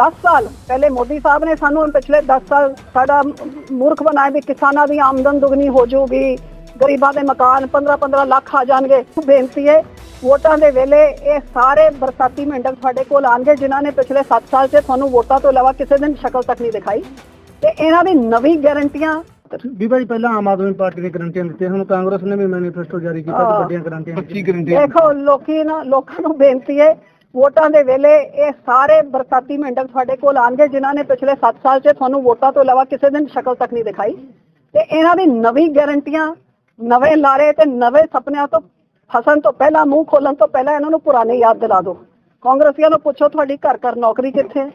10 ਸਾਲ ਪਹਿਲੇ ਮੋਦੀ ਸਾਹਿਬ ਨੇ ਸਾਨੂੰ ਪਿਛਲੇ 10 ਸਾਲ ਸਾਡਾ ਮੂਰਖ ਬਣਾਇਆ ਵੀ ਕਿਸਾਨਾਂ ਦੀ ਆਮਦਨ ਦੁਗਣੀ ਹੋ ਜਾਊਗੀ ਗਰੀਬਾਂ ਦੇ ਮਕਾਨ 15-15 ਲੱਖ ਆ ਜਾਣਗੇ। ਬੇਨਤੀ ਹੈ ਵੋਟਾਂ ਦੇ ਵੇਲੇ ਇਹ ਸਾਰੇ ਬਰਸਾਤੀ ਮੰਡਪ ਤੁਹਾਡੇ ਕੋਲ ਆਣਗੇ ਜਿਨ੍ਹਾਂ ਨੇ ਪਿਛਲੇ 7 ਸਾਲ 'ਚ ਤੁਹਾਨੂੰ ਵੋਟਾਂ ਤੋਂ ਇਲਾਵਾ ਕਿਸੇ ਦਿਨ ਸ਼ਕਲ ਤੱਕ ਨਹੀਂ ਦਿਖਾਈ। ਤੇ ਇਹਨਾਂ ਦੀ ਨਵੀਂ ਗਾਰੰਟੀਆਂ ਵੀ ਭਾਈ ਪਹਿਲਾਂ ਆਮ ਆਦਮੀ ਪਾਰਟੀ ਨੇ ਗਰੰਟੀਆਂ ਦਿੱਤੀਆਂ ਹੁਣ ਕਾਂਗਰਸ ਨੇ ਵੀ ਮੈਨੀਫੈਸਟੋ ਜਾਰੀ ਕੀਤਾ। ਤੇ ਵੱਡੀਆਂ ਗਰੰਟੀਆਂ 25 ਗਰੰਟੀਆਂ ਦੇਖੋ ਲੋਕੀ ਨਾ ਲੋਕਾਂ ਨੂੰ ਬੇਨਤੀ ਹੈ ਵੋਟਾਂ ਦੇ ਵੇਲੇ ਇਹ ਸਾਰੇ ਬਰਸਾਤੀ ਮੰਡਪ ਤੁਹਾਡੇ ਕੋਲ ਆਣਗੇ ਜਿਨ੍ਹਾਂ ਨੇ ਪਿਛਲੇ 7 ਸਾਲ 'ਚ ਤੁਹਾਨੂੰ ਵੋਟਾਂ ਤੋਂ ਇਲਾਵਾ ਕਿਸੇ ਦਿਨ ਸ਼ਕਲ ਤੱਕ ਨਹੀਂ ਦਿਖਾਈ। ਤੇ ਇਹਨਾਂ ਦੀ ਨਵੀਂ ਗਾਰੰਟੀਆਂ, ਨਵੇਂ ਲਾਰੇ ਤੇ ਨਵੇਂ ਸੁਪਨਿਆਂ ਤੋਂ ਫਸਣ ਤੋਂ ਪਹਿਲਾਂ, ਮੂੰਹ ਖੋਲਣ ਤੋਂ ਪਹਿਲਾਂ ਇਹਨਾਂ ਨੂੰ ਪੁਰਾਣੇ ਯਾਦ ਦਿਲਾ ਦਿਓ। ਕਾਂਗਰਸੀਆਂ ਨੂੰ ਪੁੱਛੋ ਤੁਹਾਡੀ ਘਰ ਘਰ ਨੌਕਰੀ ਕਿੱਥੇ? ਹੈ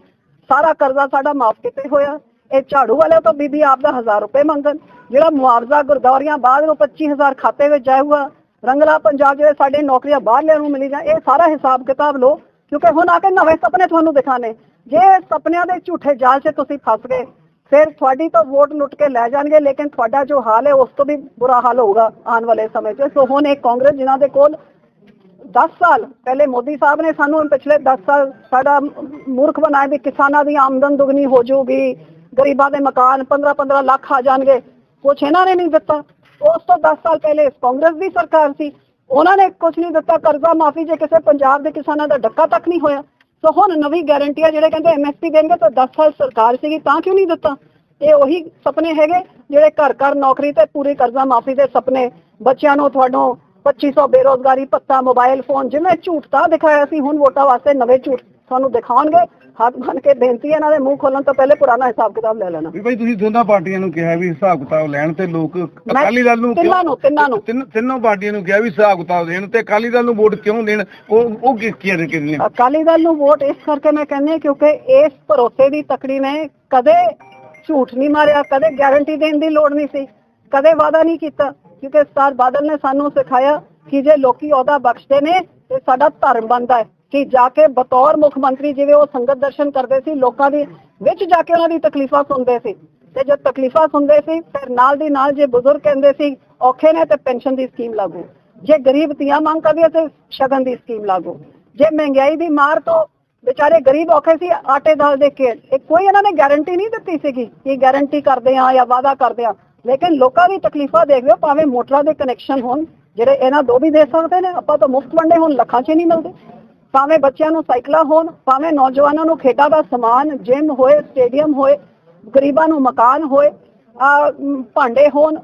ਸਾਰਾ ਕਰਜ਼ਾ ਸਾਡਾ ਮਾਫ ਕਿਤੇ ਹੋਇਆ। ਇਹ ਝਾੜੂ ਵਾਲਿਆਂ ਤੋਂ ਬੀਬੀ ਆਪ ਦਾ 1000 ਰੁਪਏ ਮੰਗਣ, ਜਿਹੜਾ ਮੁਆਵਜ਼ਾ ਗੁਰਦੌਰੀਆਂ ਬਾਅਦ ਨੂੰ 25000 ਖਾਤੇ ਵਿੱਚ ਜਾਊਗਾ ਰੰਗਲਾ ਪੰਜਾਬ ਜਿਹੜੇ ਸਾਡੇ ਨੌਕਰੀਆਂ ਬਾਹਰਲਿਆਂ ਨੂੰ ਮਿਲੀ ਜਾਂ ਇਹ ਸਾਰਾ ਹਿਸਾਬ ਕਿਤਾਬ ਲਓ, ਕਿਉਂਕਿ ਹੁਣ ਆ ਕੇ ਨਵੇਂ ਸੁਪਨੇ ਤੁਹਾਨੂੰ ਦਿਖਾਣੇ। ਜੇ ਸੁਪਨਿਆਂ ਦੇ ਝੂਠੇ ਜਾਲ 'ਚ ਤੁਸੀਂ ਫਸ ਗਏ, ਫਿਰ ਤੁਹਾਡੀ ਤਾਂ ਵੋਟ ਲੁੱਟ ਕੇ ਲੈ ਜਾਣਗੇ, ਲੇਕਿਨ ਤੁਹਾਡਾ ਜੋ ਹਾਲ ਹੈ, ਉਸ ਤੋਂ ਵੀ ਬੁਰਾ ਹਾਲ ਹੋਊਗਾ ਆਉਣ ਵਾਲੇ ਸਮੇਂ 'ਚ। ਸੋ ਹੁਣ ਇਹ ਕਾਂਗਰਸ ਜਿਨ੍ਹਾਂ ਦੇ ਕੋਲ 10 ਸਾਲ ਪਹਿਲੇ ਮੋਦੀ ਸਾਹਿਬ ਨੇ ਸਾਨੂੰ ਪਿਛਲੇ 10 ਸਾਲ ਸਾਡਾ ਮੂਰਖ ਬਣਾਇਆ ਵੀ ਕਿਸਾਨਾਂ ਦੀ ਆਮਦਨ ਦੁੱਗਣੀ ਹੋ ਜਾਊਗੀ, ਗਰੀਬਾਂ ਦੇ ਮਕਾਨ 15-15 ਲੱਖ ਆ ਜਾਣਗੇ। ਕੁਛ ਇਹਨਾਂ ਨੇ ਨਹੀਂ ਦਿੱਤਾ। ਉਸ ਤੋਂ 10 ਸਾਲ ਪਹਿਲੇ ਕਾਂਗਰਸ ਦੀ ਸਰਕਾਰ ਸੀ। ਉਹਨਾਂ ਨੇ ਕੁਝ ਨਹੀਂ ਦਿੱਤਾ, ਕਰਜ਼ਾ ਮਾਫੀ ਜੇ ਕਿਸੇ ਪੰਜਾਬ ਦੇ ਕਿਸਾਨਾਂ ਦਾ ਡੱਕਾ ਤੱਕ ਨਹੀਂ ਹੋਇਆ। ਸੋ ਹੁਣ ਨਵੀਂ ਗਾਰੰਟੀਆਂ ਜਿਹੜੇ ਕਹਿੰਦੇ ਐਮਐਸਪੀ ਦੇਣਗੇ, ਤਾਂ 10 ਸਾਲ ਸਰਕਾਰ ਸੀਗੀ, ਤਾਂ ਕਿਉਂ ਨਹੀਂ ਦਿੱਤਾ? ਇਹ ਉਹੀ ਸੁਪਨੇ ਹੈਗੇ, ਜਿਹੜੇ ਘਰ ਘਰ ਨੌਕਰੀ ਤੇ ਪੂਰੀ ਕਰਜ਼ਾ ਮਾਫੀ ਦੇ ਸੁਪਨੇ। ਬੱਚਿਆਂ ਨੂੰ ਤੁਹਾਨੂੰ 2500 ਬੇਰੋਜ਼ਗਾਰੀ, ਭੱਤਾ ਮੋਬਾਈਲ ਫੋਨ, ਜਿਵੇਂ ਝੂਠ ਤਾਂ ਦਿਖਾਇਆ ਸੀ, ਹੁਣ ਵੋਟਾਂ ਵਾਸਤੇ ਨਵੇਂ ਝੂਠ ਤੁਹਾਨੂੰ ਦਿਖਾਉਣਗੇ। ਹੱਥ ਬਨ ਕੇ ਬੇਨਤੀ ਹੈ ਇਹਨਾਂ ਦੇ ਮੂੰਹ ਖੋਲਣ ਤੋਂ ਪਹਿਲੇ ਪੁਰਾਣਾ ਹਿਸਾਬ ਕਿਤਾਬ ਲੈ ਲੈਣਾ। ਵੀ ਭਾਈ ਤੁਸੀਂ ਦੋਨਾਂ ਪਾਰਟੀਆਂ ਨੂੰ ਕਿਹਾ ਵੀ ਹਿਸਾਬ ਕਿਤਾਬ ਲੈਣ ਤੇ ਲੋਕ ਅਕਾਲੀ ਦਲ ਨੂੰ ਤਿੰਨਾਂ ਨੂੰ ਤਿੰਨਾਂ ਨੂੰ। ਤਿੰਨ ਤਿੰਨੋਂ ਪਾਰਟੀਆਂ ਨੂੰ ਕਿਹਾ ਵੀ ਹਿਸਾਬ ਕਿਤਾਬ ਦੇਣ ਤੇ ਅਕਾਲੀ ਦਲ ਨੂੰ ਵੋਟ ਕਿਉਂ ਦੇਣ? ਉਹ ਉਹ ਕੀ ਕੀ ਕਹਿੰਦੇ ਨੇ? ਅਕਾਲੀ ਦਲ ਨੂੰ ਵੋਟ ਇਸ ਕਰਕੇ ਮੈਂ ਕਹਿੰਦੀ ਕਿਉਂਕਿ ਇਸ ਭਰੋਸੇ ਦੀ ਤਕੜੀ ਨੇ ਕਦੇ ਝੂਠ ਨਹੀਂ ਮਾਰਿਆ ਕਦੇ ਗਾਰੰਟੀ ਦੇਣ ਦੀ ਲੋੜ ਨਹੀਂ ਸੀ ਕਦੇ ਵਾਅਦਾ ਨਹੀਂ ਕੀਤਾ। ਕਿਉਂਕਿ ਸਰਦਾਰ ਬਾਦਲ ਨੇ ਸਾਨੂੰ ਸਿਖਾਇਆ ਕਿ ਜੇ ਲੋਕੀ ਅਹੁਦਾ ਬਖਸ਼ਦੇ ਨੇ ਤੇ ਸਾਡਾ ਧਰਮ ਬਣਦਾ ਹੈ ਕਿ ਜਾ ਕੇ ਬਤੌਰ ਮੁੱਖ ਮੰਤਰੀ ਜਿਵੇਂ ਉਹ ਸੰਗਤ ਦਰਸ਼ਨ ਕਰਦੇ ਸੀ, ਲੋਕਾਂ ਦੀ ਵਿੱਚ ਜਾ ਕੇ ਉਹਨਾਂ ਦੀ ਤਕਲੀਫਾਂ ਸੁਣਦੇ ਸੀ। ਤੇ ਜਦ ਤਕਲੀਫਾਂ ਸੁਣਦੇ ਸੀ, ਫਿਰ ਨਾਲ ਦੀ ਨਾਲ ਜੇ ਬਜ਼ੁਰਗ ਕਹਿੰਦੇ ਸੀ, ਔਖੇ ਨੇ ਤੇ ਪੈਨਸ਼ਨ ਦੀ ਸਕੀਮ ਲਾਗੂ। ਜੇ ਗਰੀਬ ਧੀਆਂ ਮੰਗ ਕਰਦੀਆਂ ਤੇ ਸ਼ਗਨ ਦੀ ਸਕੀਮ ਲਾਗੂ। ਜੇ ਮਹਿੰਗਾਈ ਦੀ ਮਾਰ ਤੋਂ ਵਿਚਾਰੇ ਗਰੀਬ ਔਖੇ ਸੀ, ਆਟੇ ਦਾਲ ਦੇ ਕੇ ਇਹ ਕੋਈ ਇਹਨਾਂ ਨੇ ਗਾਰੰਟੀ ਨਹੀਂ ਦਿੱਤੀ ਸੀਗੀ ਕਿ ਗਾਰੰਟੀ ਕਰਦੇ ਆ ਜਾਂ ਵਾਅਦਾ ਕਰਦੇ ਆ ਲੇਕਿਨ ਲੋਕਾਂ ਦੀ ਤਕਲੀਫਾਂ ਦੇਖਦੇ ਹੋ, ਭਾਵੇਂ ਮੋਟਰਾਂ ਦੇ ਕਨੈਕਸ਼ਨ ਹੋਣ ਜਿਹੜੇ ਇਹਨਾਂ ਦੋ ਵੀ ਦੇ ਸਕਦੇ ਨੇ, ਆਪਾਂ ਤਾਂ ਮੁਫਤ ਵੰਡੇ ਹੁਣ, ਲੱਖਾਂ 'ਚ ਹੀ ਨਹੀਂ ਮਿਲਦੇ। ਭਾਵੇਂ ਬੱਚਿਆਂ ਨੂੰ ਸਾਈਕਲਾਂ ਹੋਣ, ਭਾਵੇਂ ਨੌਜਵਾਨਾਂ ਨੂੰ ਖੇਡਾਂ ਦਾ ਸਮਾਨ ਜਿਮ ਹੋਏ ਸਟੇਡੀਅਮ ਹੋਏ, ਗਰੀਬਾਂ ਨੂੰ ਮਕਾਨ ਹੋਏ ਭਾਂਡੇ ਹੋਣ,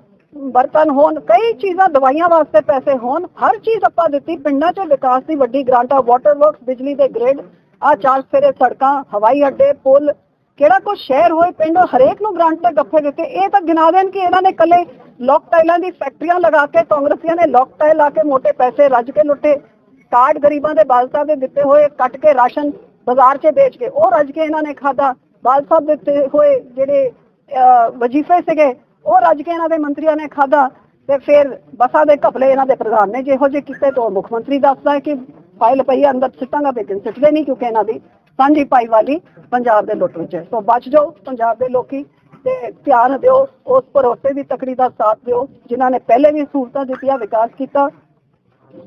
ਬਰਤਨ ਹੋਣ, ਕਈ ਚੀਜ਼ਾਂ ਦਵਾਈਆਂ ਵਾਸਤੇ ਪੈਸੇ ਹੋਣ, ਹਰ ਚੀਜ਼ ਆਪਾਂ ਦਿੱਤੀ, ਪਿੰਡਾਂ 'ਚ ਵਿਕਾਸ ਦੀ ਵੱਡੀ ਗ੍ਰਾਂਟ ਆ ਵਾਟਰ ਵਰਕਸ ਬਿਜਲੀ ਦੇ ਗ੍ਰਿਡ ਆ, ਚਾਰ ਫੇਰੇ ਸੜਕਾਂ, ਹਵਾਈ ਅੱਡੇ, ਪੁਲ, ਕਿਹੜਾ ਕੋ ਸ਼ਹਿਰ ਹੋਏ, ਪਿੰਡ, ਹਰੇਕ ਨੂੰ ਗ੍ਰਾਂਟ ਤੇ ਗੱਫੇ ਦਿੱਤੇ, ਇਹ ਤਾਂ ਗਿਣਾ ਦੇਣ ਕਿ ਇਹਨਾਂ ਨੇ ਕੱਲੇ ਲੋਕ ਟਾਈਲਾਂ ਦੀ ਫੈਕਟਰੀਆਂ ਲਗਾ ਕੇ ਕਾਂਗਰਸੀਆਂ ਨੇ ਲੋਕ ਟਾਈਲ ਲਾ ਕੇ ਮੋਟੇ ਪੈਸੇ ਰੱਜ ਕੇ ਲੁੱਟੇ। ਕਾਰਡ ਗਰੀਬਾਂ ਦੇ ਬਾਲ ਸਾਹਿਬ ਦੇ ਦਿੱਤੇ ਹੋਏ ਕੱਟ ਕੇ ਰਾਸ਼ਨ ਬਾਜ਼ਾਰ 'ਚ ਵੇਚ ਕੇ ਉਹ ਰੱਜ ਕੇ ਇਹਨਾਂ ਨੇ ਖਾਦਾ ਬਾਲ ਸਾਹਿਬ ਦਿੱਤੇ ਹੋਏ ਜਿਹੜੇ ਅਹ, ਵਜ਼ੀਫੇ ਸੀਗੇ ਉਹ ਰੱਜ ਕੇ ਇਹਨਾਂ ਦੇ ਮੰਤਰੀਆਂ ਨੇ ਖਾਦਾ ਤੇ ਫਿਰ ਬਸਾਂ ਦੇ ਘਪਲੇ ਇਹਨਾਂ ਦੇ ਪ੍ਰਧਾਨ ਨੇ ਜਿਹੋ ਜਿਹੇ ਕੀਤੇ ਤੋਂ ਮੁੱਖ ਮੰਤਰੀ ਦੱਸਦਾ ਕਿ ਫਾਈਲ ਪਈ ਹੈ ਅੰਦਰ ਸਿੱਟਾਂਗਾ ਲੇਕਿਨ ਸਿੱਟਦੇ ਨਹੀਂ ਕਿਉਂਕਿ ਇਹਨਾਂ ਦੀ ਸਾਂਝੀ ਪਾਈ ਵਾਲੀ ਪੰਜਾਬ ਦੇ ਲੁੱਟ ਵਿੱਚ ਸੋ ਬਚ ਜਾਓ ਪੰਜਾਬ ਦੇ ਲੋਕੀ। ਤੇ ਧਿਆਨ ਦਿਓ, ਉਸ ਭਰੋਸੇ ਦੀ ਤਕੜੀ ਦਾ ਸਾਥ ਦਿਓ, ਜਿਨ੍ਹਾਂ ਨੇ ਪਹਿਲੇ ਵੀ ਸਹੂਲਤਾਂ ਦਿੱਤੀਆਂ, ਵਿਕਾਸ ਕੀਤਾ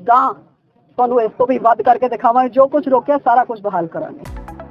ਗਾਂ ਤੁਹਾਨੂੰ ਇਸ ਤੋਂ ਵੀ ਵੱਧ ਕਰਕੇ ਦਿਖਾਵਾਂਗੇ, ਜੋ ਕੁਝ ਰੋਕਿਆ, ਸਾਰਾ ਕੁਝ ਬਹਾਲ ਕਰਾਂਗੇ।